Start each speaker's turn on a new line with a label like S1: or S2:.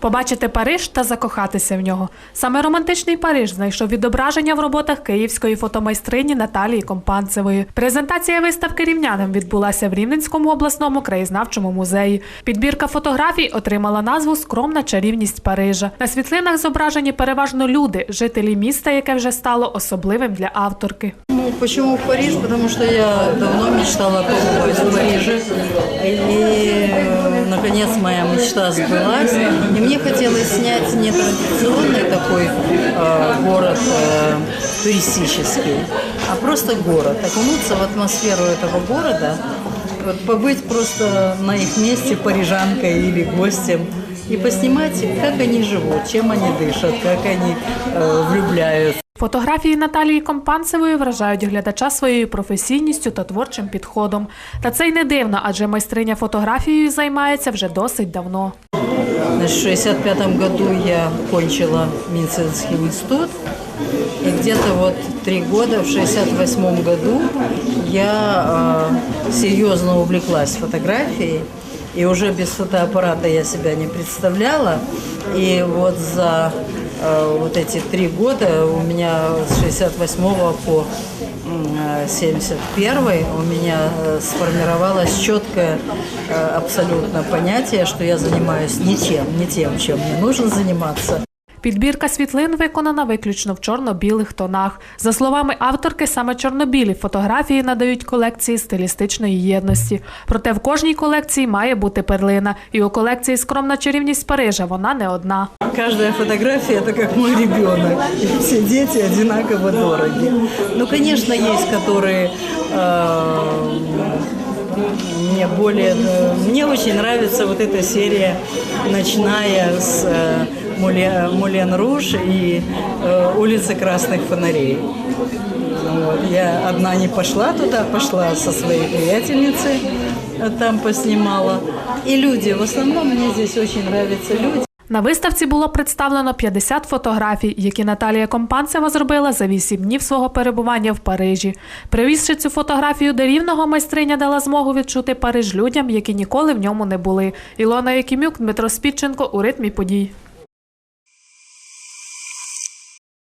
S1: Побачити Париж та закохатися в нього. Саме романтичний Париж знайшов відображення в роботах київської фотомайстрині Наталії Компанцевої. Презентація виставки рівнянам відбулася в Рівненському обласному краєзнавчому музеї. Підбірка фотографій отримала назву Скромна чарівність Парижа. На світлинах зображені переважно люди, жителі міста, яке вже стало особливим для авторки.
S2: Ну, в Париж? Потому что я давно мечтала побывать в Париже. И, э, наконец, моя мечта сбылась. И мне хотелось снять не традиционный такой э, город э, туристический, а просто город. Окунуться в атмосферу этого города, вот побыть просто на их месте парижанкой или гостем и поснимать, как они живут, чем они дышат, как они э, влюбляются.
S1: Фотографії Наталії Компанцевої вражають глядача своєю професійністю та творчим підходом. Та це й не дивно, адже майстриня фотографією займається вже досить давно.
S2: Значит, в 65 году я кончила медицинский институт. И где-то вот три года, в 68 году, я э, серьезно увлеклась фотографией. И уже без фотоаппарата я себя не представляла. И вот за э, вот эти три года у меня с 68 по м, э, 71 у меня э, сформировалось четкое э, абсолютно понятие, что я занимаюсь не тем, не тем, чем мне нужно заниматься.
S1: Підбірка світлин виконана виключно в чорно-білих тонах. За словами авторки, саме чорно-білі фотографії надають колекції стилістичної єдності. Проте в кожній колекції має бути перлина. І у колекції Скромна чарівність Парижа вона не одна.
S2: Каждая фотография – это как мой ребенок. И все дети одинаково дороги. Ну, конечно, есть, которые э, мне более... э, Мне очень нравится вот эта серия «Ночная» с э, Муле- Мулен Руж и э, «Улица красных фонарей». Вот. Я одна не пошла туда, пошла со своей приятельницей, э, там поснимала. И люди, в основном мне здесь очень нравятся люди.
S1: На виставці було представлено 50 фотографій, які Наталія Компанцева зробила за 8 днів свого перебування в Парижі. Привізши цю фотографію до рівного, майстриня дала змогу відчути Париж людям, які ніколи в ньому не були. Ілона Якимюк, Дмитро Спідченко у ритмі подій.